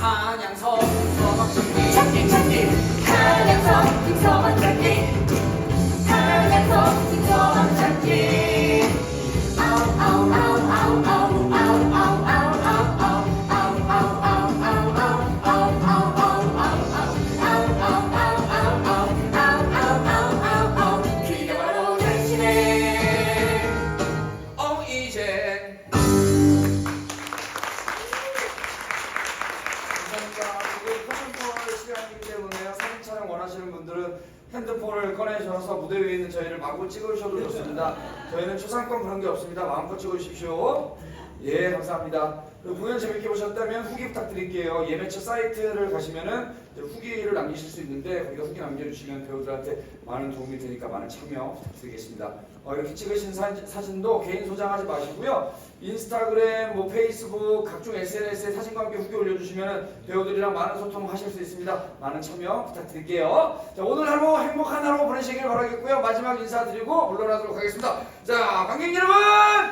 한양성 핸드폰을 꺼내셔서 무대 위에 있는 저희를 마구 찍으셔도 좋습니다. 저희는 초상권 그런 게 없습니다. 마음껏 찍어주십시오. 예, 감사합니다. 공연 재밌게 보셨다면 후기 부탁드릴게요. 예매처 사이트를 가시면은 후기를 남기실 수 있는데 거기다 후기 남겨주시면 배우들한테 많은 도움이 되니까 많은 참여 부탁드리겠습니다. 어, 이렇게 찍으신 사진, 사진 도 개인 소장하지 마시고요. 인스타그램, 뭐 페이스북, 각종 SNS에 사진과 함께 후기 올려주시면 배우들이랑 많은 소통하실 수 있습니다. 많은 참여 부탁드릴게요. 자, 오늘 하루 행복한 하루 보내시길 바라겠고요. 마지막 인사드리고 물러나도록 하겠습니다. 자, 관객 여러분!